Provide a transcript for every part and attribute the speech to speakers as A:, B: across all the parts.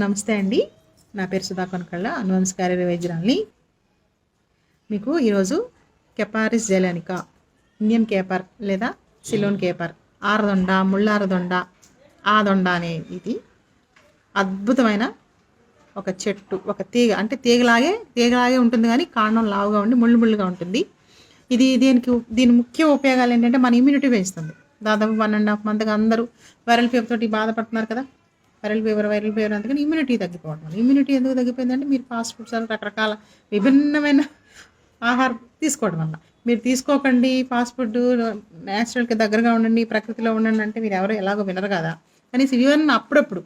A: నమస్తే అండి. నా పేరు సుధా కొనకళ్ళ అనువంశకార్య వైద్యురాల్ని మీకు ఈరోజు కెపారిస్ జెలానికా ఇండియన్ కేపర్ లేదా సిలోన్ కేపర్ ఆరదొండ ముళ్ళారదొండ ఆదొండ అనే ఇది అద్భుతమైన ఒక చెట్టు ఒక తీగ అంటే తీగలాగే తీగలాగే ఉంటుంది కానీ కాండం లావుగా ఉండి ముళ్ళు ముళ్ళుగా ఉంటుంది. ఇది దీనికి దీని ముఖ్య ఉపయోగాలు ఏంటంటే మన ఇమ్యూనిటీ పెంచుతుంది. దాదాపు వన్ అండ్ హాఫ్ మంత్గా అందరూ వైరల్ ఫీవర్ తోటి బాధపడుతున్నారు కదా. వైరల్ ఫీవర్ వైరల్ ఫీవర్ అందుకని ఇమ్యూనిటీ తగ్గిపోవడం వల్ల. ఇమ్యూనిటీ ఎందుకు తగ్గిపోయిందంటే మీరు ఫాస్ట్ ఫుడ్స్ రకరకాల విభిన్నమైన ఆహారం తీసుకోవడం వల్ల. మీరు తీసుకోకండి ఫాస్ట్ ఫుడ్ న్యాచురల్కి దగ్గరగా ఉండండి ప్రకృతిలో ఉండండి అంటే మీరు ఎవరు ఎలాగో వినరు కదా. కనీసం ఈవెన్ అప్పుడప్పుడు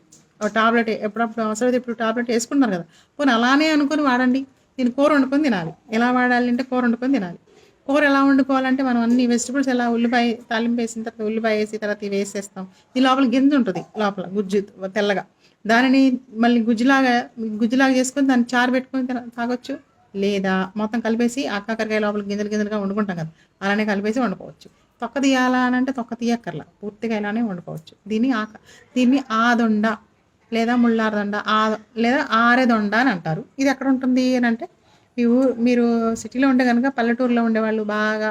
A: టాబ్లెట్ ఎప్పుడప్పుడు అవసరమైతే ఇప్పుడు టాబ్లెట్ వేసుకుంటున్నారు కదా. పోనీ అలానే అనుకొని వాడండి. దీన్ని కూర వండుకొని తినాలి. ఎలా వాడాలి అంటే కూర వండుకొని తినాలి. కూర ఎలా వండుకోవాలంటే మనం అన్ని వెజిటబుల్స్ ఎలా ఉల్లిపాయ తాలింపు వేసిన తర్వాత ఉల్లిపాయ వేసి తర్వాత వేసేస్తాం. ఈ లోపల గింజ ఉంటుంది లోపల గుజ్జు తెల్లగా. దానిని మళ్ళీ గుజ్జులాగా గుజ్జులాగా చేసుకొని దాన్ని చారు పెట్టుకొని తాగొచ్చు. లేదా మొత్తం కలిపేసి ఆ కాకరకాయ లోపల గింజలు గింజలుగా వండుకుంటాం కదా అలానే కలిపేసి వండుకోవచ్చు. తొక్క తీయాలా అని అంటే తొక్క తీయక్కర్లా పూర్తిగా ఇలానే వండుకోవచ్చు. దీన్ని ఆక దీన్ని ఆదొండ లేదా ముళ్ళారదొండ ఆ లేదా ఆరెదొండ అని అంటారు. ఇది ఎక్కడ ఉంటుంది అని అంటే మీ ఊరు మీరు సిటీలో ఉంటే కనుక పల్లెటూరులో ఉండేవాళ్ళు బాగా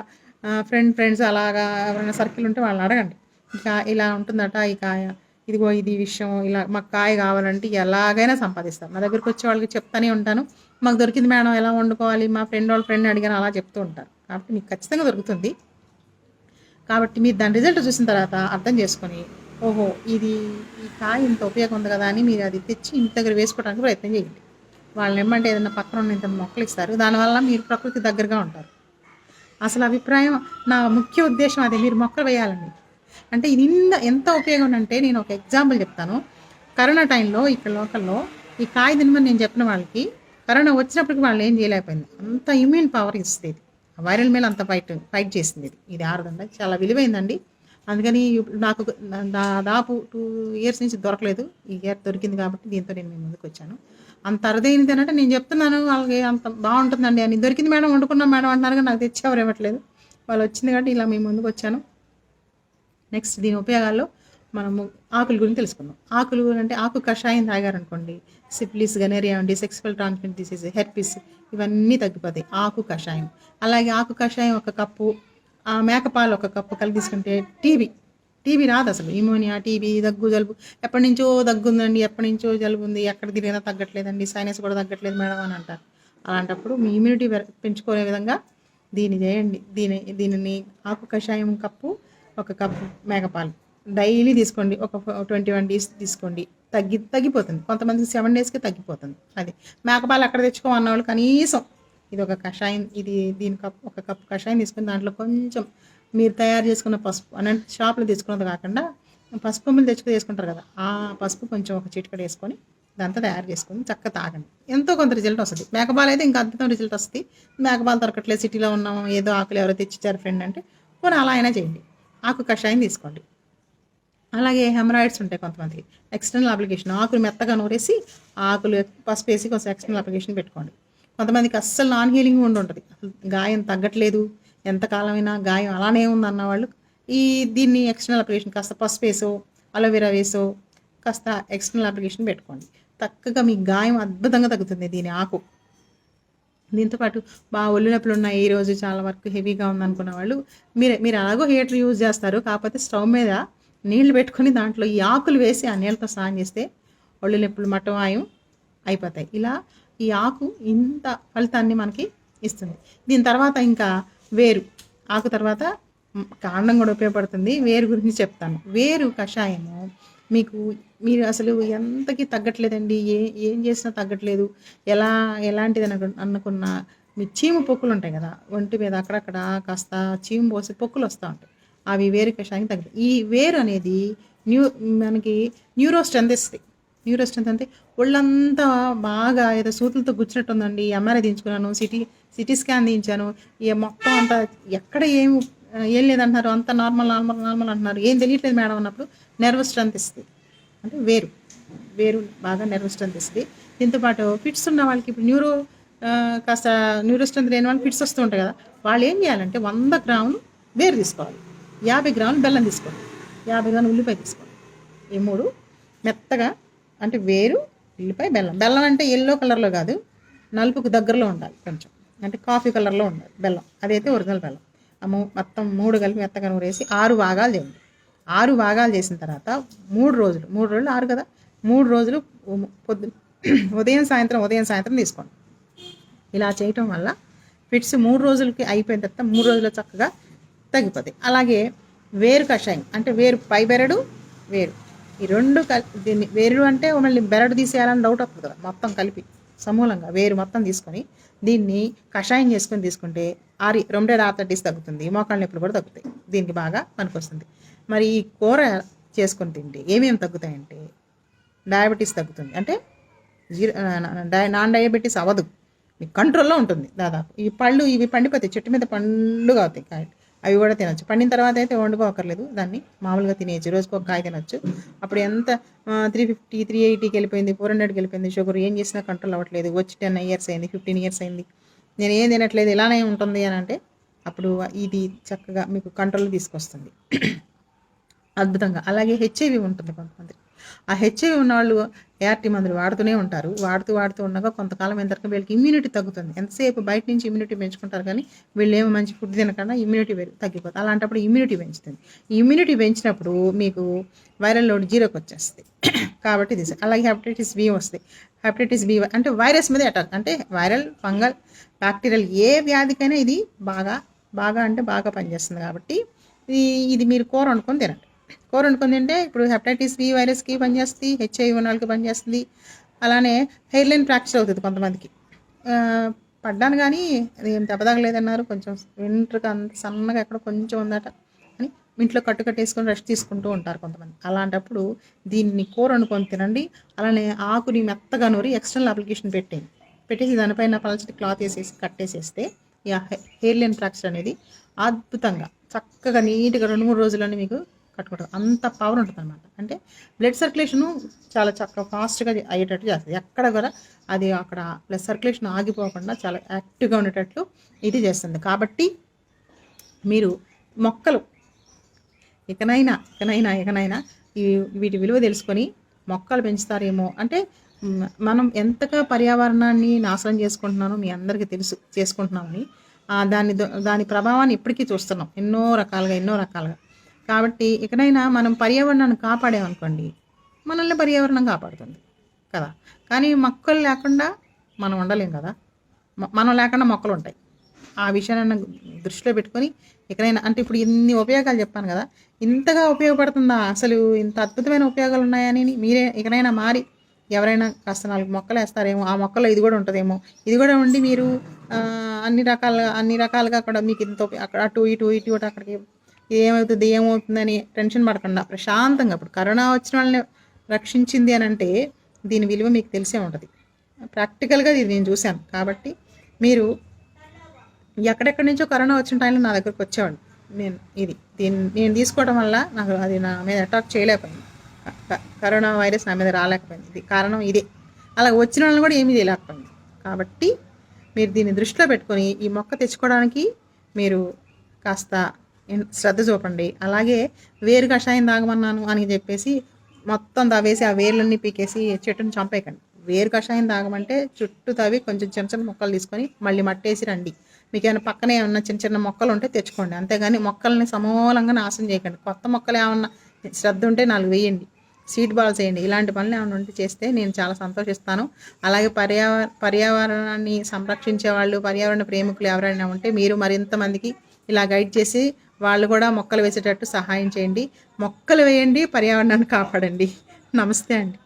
A: ఫ్రెండ్ ఫ్రెండ్స్ అలాగా ఎవరైనా సర్కిల్ ఉంటే వాళ్ళని అడగండి. ఇక ఇలా ఉంటుందట ఈ కాయ ఇదిగో ఇది విషయం ఇలా మాకు కాయ కావాలంటే ఎలాగైనా సంపాదిస్తారు నా దగ్గరికి వచ్చే వాళ్ళకి చెప్తానే ఉంటాను. మాకు దొరికింది మేడం ఎలా వండుకోవాలి? మా ఫ్రెండ్ వాళ్ళ ఫ్రెండ్ అడిగాను అలా చెప్తూ ఉంటారు. కాబట్టి మీకు ఖచ్చితంగా దొరుకుతుంది. కాబట్టి మీరు దాని రిజల్ట్ చూసిన తర్వాత అర్థం చేసుకొని ఓహో ఇది ఈ కాయ ఇంత ఉపయోగం ఉంది కదా అని మీరు అది తెచ్చి ఇంటి దగ్గర వేసుకోవడానికి ప్రయత్నం చేయండి. వాళ్ళని ఏమంటే ఏదైనా పక్కన ఉన్న ఇంత మొక్కలు ఇస్తారు. దానివల్ల మీరు ప్రకృతి దగ్గరగా ఉంటారు. అసలు అభిప్రాయం నా ముఖ్య ఉద్దేశం అదే మీరు మొక్కలు వేయాలండి. అంటే ఇది ఇంత ఎంత ఉపయోగం అంటే నేను ఒక ఎగ్జాంపుల్ చెప్తాను. కరోనా టైంలో ఇక్కడ లోకల్లో ఈ కాయ తినమని నేను చెప్పిన వాళ్ళకి కరోనా వచ్చినప్పటికి వాళ్ళు ఏం చేయలేకపోయింది. అంత ఇమ్యూన్ పవర్ ఇస్తుంది. ఇది వైరల్ మీద అంత ఫైట్ ఫైట్ చేసింది ఇది. ఇది ఆరదండి చాలా విలువైందండి. అందుకని ఇప్పుడు నాకు దాదాపు టూ ఇయర్స్ నుంచి దొరకలేదు. ఈ ఇయర్ దొరికింది కాబట్టి దీంతో నేను మీ ముందుకు వచ్చాను. అంత అరుదైనది అంటే నేను చెప్తున్నాను వాళ్ళకి అంత బాగుంటుందండి. అని దొరికింది మేడం వండుకున్నాం మేడం అంటున్నారు కానీ నాకు తెచ్చేవారు ఇవ్వట్లేదు. వాళ్ళు వచ్చింది కాబట్టి ఇలా మీ ముందుకు వచ్చాను. నెక్స్ట్ దీని ఉపయోగాల్లో మనము ఆకుల గురించి తెలుసుకుందాం. ఆకులు అంటే ఆకు కషాయం తాగారనుకోండి సిప్లిస్ గనేరియా ఉండి సెక్సువల్ ట్రాన్స్మిట్ డిసీజ్ హెర్పిస్ ఇవన్నీ తగ్గిపోతాయి. ఆకు కషాయం. అలాగే ఆకు కషాయం ఒక కప్పు ఆ మేకపాలు ఒక కప్పు కలిగించుకుంటే టీబీ టీబీ రాదు అసలు. ఇమోనియా టీబీ దగ్గు జలుబు. ఎప్పటి నుంచో దగ్గు ఉందండి ఎప్పటి నుంచో జలుబు ఉంది. ఎక్కడ తిరిగినా తగ్గట్లేదండి. సైనస్ కూడా తగ్గట్లేదు మేడం అని అంటారు. అలాంటప్పుడు మీ ఇమ్యూనిటీ పెంచుకునే విధంగా దీన్ని చేయండి. దీని దీనిని ఆకు కషాయం కప్పు ఒక కప్పు మేకపాలు. డైలీ తీసుకోండి. ఒక ట్వంటీ వన్ డేస్ తీసుకోండి. తగ్గి తగ్గిపోతుంది. కొంతమందికి సెవెన్ డేస్కి తగ్గిపోతుంది. అది. మేకపాలు అక్కడ తెచ్చుకోమన్న వాళ్ళు కనీసం ఇది ఒక కషాయం ఇది దీని కప్ ఒక కప్ కషాయం తీసుకుని దాంట్లో కొంచెం మీరు తయారు చేసుకున్న పసుపు అని షాప్లో తీసుకున్నది కాకుండా పసుపు కొమ్ములు తెచ్చుకుని తీసుకుంటారు కదా ఆ పసుపు కొంచెం ఒక చిటికడ వేసుకొని దాంతో తయారు చేసుకొని చక్కగా తాగండి. ఎంతో కొంత రిజల్ట్ వస్తుంది. మేకపాలు అయితే ఇంకా అద్భుతం రిజల్ట్ వస్తుంది. మేకపాలు దొరకట్లేదు సిటీలో ఉన్నాము ఏదో ఆకులు ఎవరో తెచ్చిచ్చారు ఫ్రెండ్ అంటే పోనీ అలా అయినా చేయండి. ఆకు కషాయం తీసుకోండి. అలాగే హెమరాయిడ్స్ ఉంటాయి కొంతమందికి. ఎక్స్టర్నల్ అప్లికేషన్ ఆకులు మెత్తగా నూరేసి ఆకులు పసుపు వేసి కొంచెం ఎక్స్టర్నల్ అప్లికేషన్ పెట్టుకోండి. కొంతమందికి అస్సలు నాన్ హీలింగ్ ఉండి ఉంటుంది అసలు గాయం తగ్గట్లేదు. ఎంతకాలమైనా గాయం అలానే ఉంది అన్న వాళ్ళు ఈ దీన్ని ఎక్స్టర్నల్ అప్లికేషన్ కాస్త పసుపు వేసో అలోవెరా వేసో కాస్త ఎక్స్టర్నల్ అప్లికేషన్ పెట్టుకోండి. చక్కగా మీ గాయం అద్భుతంగా తగ్గుతుంది దీని ఆకు. దీంతోపాటు బాగా ఒళ్ళు నొప్పులు ఉన్నాయి. ఈ రోజు చాలా వరకు హెవీగా ఉందనుకున్న వాళ్ళు మీరు మీరు అలాగో హీటర్ యూజ్ చేస్తారు. కాకపోతే స్టవ్ మీద నీళ్ళు పెట్టుకొని దాంట్లో ఈ ఆకులు వేసి ఆ నీళ్ళతో స్నానం చేస్తే ఒళ్ళు నొప్పులు మటవాయం అయిపోతాయి. ఇలా ఈ ఆకు ఇంత ఫలితాన్ని మనకి ఇస్తుంది. దీని తర్వాత ఇంకా వేరు. ఆకు తర్వాత కాండం కూడా ఉపయోగపడుతుంది. వేరు గురించి చెప్తాను. వేరు కషాయము మీకు మీరు అసలు ఎంతకి తగ్గట్లేదండి? ఏ ఏం చేసినా తగ్గట్లేదు. ఎలా ఎలాంటిది అనుకున్న అనుకున్నా మీ చీము పొక్కులు ఉంటాయి కదా? ఒంటి మీద అక్కడక్కడ కాస్త చీము పోసి పొక్కులు వస్తూ ఉంటాయి. అవి వేరు కషాయం తగ్గుతాయి ఈ వేరు అనేది న్యూ మనకి న్యూరో స్ట్రెంత్ ఇస్తుంది న్యూరో స్ట్రెంత్ అంటే ఒళ్ళంతా బాగా ఏదో సూతులతో గుచ్చినట్టు ఉందండి ఎంఆర్ఐ దించుకున్నాను సిటీ సిటీ స్కాన్ తీయించాను ఇక మొత్తం అంతా ఎక్కడ ఏం ఏం లేదంటున్నారు. అంత నార్మల్ నార్మల్ నార్మల్ అంటున్నారు. ఏం తెలియట్లేదు మేడం అన్నప్పుడు నెర్వస్ స్ట్రెంత్ ఇస్తుంది అంటే వేరు వేరు బాగా నెర్వస్ స్ట్రెంత్ ఇస్తుంది దీంతోపాటు ఫిట్స్ ఉన్న వాళ్ళకి ఇప్పుడు న్యూరో కాస్త న్యూరో స్ట్రెంత్ లేని వాళ్ళకి ఫిట్స్ వస్తూ ఉంటాయి కదా. వాళ్ళు ఏం చేయాలంటే వంద గ్రాములు వేరు తీసుకోవాలి. యాభై గ్రాములు బెల్లం తీసుకోవాలి. యాభై గ్రాములు ఉల్లిపాయ తీసుకోండి ఈ మూడు మెత్తగా అంటే వేరు ఉల్లిపాయ బెల్లం. బెల్లం అంటే ఎల్లో కలర్లో కాదు నలుపుకు దగ్గరలో ఉండాలి కొంచెం. అంటే కాఫీ కలర్లో ఉండాలి బెల్లం. అదైతే ఒరిజినల్ బెల్లం. ఆ మొత్తం మూడు కలిపి మెత్తగా నూరేసి ఆరు భాగాలు చేయండి. ఆరు భాగాలు చేసిన తర్వాత మూడు రోజులు మూడు రోజులు ఆరు కదా? మూడు రోజులు పొద్దు ఉదయం సాయంత్రం ఉదయం సాయంత్రం తీసుకోండి. ఇలా చేయటం వల్ల ఫిట్స్ మూడు రోజులకి అయిపోయిన తర్వాత మూడు రోజులు చక్కగా తగ్గిపోతాయి. అలాగే వేరు కషాయం అంటే వేరు పై బెరడు వేరు. ఈ రెండు దీన్ని వేరు అంటే మళ్ళీ బెరడు తీసేయాలని డౌట్ వస్తుంది కదా మొత్తం కలిపి సమూలంగా వేరు మొత్తం తీసుకొని దీన్ని కషాయం చేసుకొని తీసుకుంటే ఆరి రెండే ఆర్థటీస్ తగ్గుతుంది మోకాళ్ళ నొప్పులు కూడా తగ్గుతాయి. దీనికి బాగా పనికొస్తుంది. మరి ఈ కూర చేసుకొని తింటే ఏమేమి తగ్గుతాయంటే డయాబెటీస్ తగ్గుతుంది. అంటే జీరో నాన్ డయాబెటీస్ అవ్వదు. మీకు కంట్రోల్లో ఉంటుంది దాదాపు. ఈ పళ్ళు ఇవి పండిపోతాయి చెట్టు మీద పండుగ అవుతాయి కాయ అవి కూడా తినొచ్చు. పండిన తర్వాత అయితే వండుకోకర్లేదు దాన్ని. మామూలుగా తినేయచ్చు. రోజుకు ఒక కాయ తినొచ్చు. అప్పుడు ఎంత త్రీ ఫిఫ్టీ త్రీ ఎయిటీకి వెళ్ళిపోయింది ఫోర్ హండ్రెడ్కి వెళ్ళిపోయింది షుగర్ ఏం చేసినా కంట్రోల్ అవ్వట్లేదు. వచ్చి టెన్ ఇయర్స్ అయింది ఫిఫ్టీన్ ఇయర్స్ అయింది. నేను ఏం తినట్లేదు ఇలానే ఉంటుంది అని అంటే అప్పుడు ఇది చక్కగా మీకు కంట్రోల్ తీసుకొస్తుంది. అద్భుతంగా. అలాగే హెచ్ఐవి ఉంటుంది కొంతమంది ఆ హెచ్ఐవి ఉన్నవాళ్ళు ఏఆర్టీ మందులు వాడుతూనే ఉంటారు. వాడుతూ వాడుతూ ఉండగా కొంతకాలం అయిన వీళ్ళకి ఇమ్యూనిటీ తగ్గుతుంది. ఎంతసేపు బయట నుంచి ఇమ్యూనిటీ పెంచుకుంటారు కానీ వీళ్ళు ఏమో మంచి ఫుడ్ తినకుండా ఇమ్యూనిటీ తగ్గిపోతుంది. అలాంటప్పుడు ఇమ్యూనిటీ పెంచుతుంది. ఇమ్యూనిటీ పెంచినప్పుడు మీకు వైరల్ లోడ్ జీరోకి వచ్చేస్తుంది కాబట్టి ఇది అలాగే హెపటైటిస్ బి వస్తుంది హెపటైటిస్ బి అంటే వైరస్ మీద అటాక్ అంటే వైరల్ ఫంగల్ బ్యాక్టీరియల్ ఏ వ్యాధికైనా ఇది బాగా బాగా అంటే బాగా పనిచేస్తుంది కాబట్టి ఇది ఇది మీరు కూర వండుకొని తినండి. కూర వండుకొని తింటే ఇప్పుడు హెపటైటిస్ బి వైరస్కి పనిచేస్తుంది హెచ్ఐవి ఉన్న వాళ్ళకి పనిచేస్తుంది. అలానే హెయిర్ లైన్ ఫ్రాక్చర్ అవుతుంది కొంతమందికి. పడ్డాను కానీ అది ఏం దెబ్బతగలేదన్నారు కొంచెం వింటర్కి అంత సన్నగా ఎక్కడ కొంచెం ఉందట అని ఇంట్లో కట్టు కట్టేసుకొని రెస్ట్ తీసుకుంటూ ఉంటారు కొంతమంది. అలాంటప్పుడు దీన్ని కూర వండుకొని తినండి. అలానే ఆకుని మెత్తగా నూరి ఎక్స్టర్నల్ అప్లికేషన్ పెట్టేయండి. పెట్టేసి దానిపైన పలచటి క్లాత్ వేసేసి కట్టేసేస్తే ఈ హెయిర్ లైన్ ఫ్రాక్చర్ అనేది అద్భుతంగా చక్కగా నీట్గా రెండు మూడు రోజుల్లోనే మీకు కట్టుకుంటారు. అంత పవర్ ఉంటుంది అనమాట అంటే బ్లడ్ సర్క్యులేషను చాలా చక్కగా ఫాస్ట్గా అయ్యేటట్టు చేస్తుంది. ఎక్కడ కూడా అది అక్కడ బ్లడ్ సర్క్యులేషన్ ఆగిపోకుండా చాలా యాక్టివ్గా ఉండేటట్లు ఇది చేస్తుంది. కాబట్టి మీరు మొక్కలు ఇకనైనా ఇకనైనా ఇకనైనా ఈ వీటి విలువ తెలుసుకొని మొక్కలు పెంచుతారేమో అంటే మనం ఎంతగా పర్యావరణాన్ని నాశనం చేసుకుంటున్నానో మీ అందరికీ తెలుసు చేసుకుంటున్నామని దాని దాని ప్రభావాన్ని ఇప్పటికీ చూస్తున్నాం. ఎన్నో రకాలుగా ఎన్నో రకాలుగా. కాబట్టి ఎక్కడైనా మనం పర్యావరణాన్ని కాపాడామనుకోండి మనల్ని పర్యావరణం కాపాడుతుంది కదా? కానీ మొక్కలు లేకుండా మనం ఉండలేం కదా? మనం లేకుండా మొక్కలు ఉంటాయి. ఆ విషయాన్ని దృష్టిలో పెట్టుకొని ఎక్కడైనా అంటే ఇప్పుడు ఇన్ని ఉపయోగాలు చెప్పాను కదా ఇంతగా ఉపయోగపడుతుందా? అసలు ఇంత అద్భుతమైన ఉపయోగాలు ఉన్నాయని మీరే ఎక్కడైనా మారి ఎవరైనా కాస్త నాలుగు మొక్కలు వేస్తారేమో ఆ మొక్కలో ఇది కూడా ఉంటుందేమో ఇది కూడా ఉండి మీరు అన్ని రకాలుగా అన్ని రకాలుగా అక్కడ మీకు ఇంత అక్కడ అటు ఇటు ఇటు ఇటు అక్కడికి ఏమవుతుంది? ఏమవుతుందని టెన్షన్ పడకుండా. ప్రశాంతంగా ఇప్పుడు కరోనా వచ్చిన వాళ్ళని రక్షించింది అని అంటే దీని విలువ మీకు తెలిసే ఉంటుంది. ప్రాక్టికల్గా ఇది నేను చూశాను. కాబట్టి మీరు ఎక్కడెక్కడి నుంచో కరోనా వచ్చిన టైంలో నా దగ్గరకు వచ్చేవాడు నేను ఇది దీన్ని నేను తీసుకోవడం వల్ల నాకు అది నా మీద అటాక్ చేయలేకపోయింది. క- కరోనా వైరస్ నా మీద రాలేకపోయింది. ఇది కారణం ఇదే. అలా వచ్చిన వాళ్ళని కూడా ఏమీ చేయలేకపోయింది. కాబట్టి మీరు దీన్ని దృష్టిలో పెట్టుకొని ఈ మొక్క తెచ్చుకోవడానికి మీరు కాస్త శ్రద్ధ చూపండి. అలాగే వేరు కషాయం తాగమన్నాను అని చెప్పేసి మొత్తం తవ్వేసి ఆ వేర్లన్నీ పీకేసి చెట్టుని చంపేయకండి. వేరు కషాయం తాగమంటే చుట్టూ తవ్వి కొంచెం చిన్న చిన్న మొక్కలు తీసుకొని మళ్ళీ మట్టేసి రండి. మీకు ఏమైనా పక్కనే ఏమన్నా చిన్న చిన్న మొక్కలు ఉంటే తెచ్చుకోండి. అంతేగాని మొక్కల్ని సమూలంగా నాశనం చేయకండి. కొత్త మొక్కలు ఏమన్నా శ్రద్ధ ఉంటే నాలుగు వేయండి. సీడ్ బాల్స్ వేయండి. ఇలాంటి పనులు ఏమైనా ఉంటే చేస్తే నేను చాలా సంతోషిస్తాను. అలాగే పర్యావరణ పర్యావరణాన్ని సంరక్షించే వాళ్ళు పర్యావరణ ప్రేమికులు ఎవరైనా ఉంటే మీరు మరింత మందికి ఇలా గైడ్ చేసి వాళ్ళు కూడా మొక్కలు వేసేటట్టు సహాయం చేయండి. మొక్కలు వేయండి పర్యావరణాన్ని కాపాడండి. నమస్తే అండి.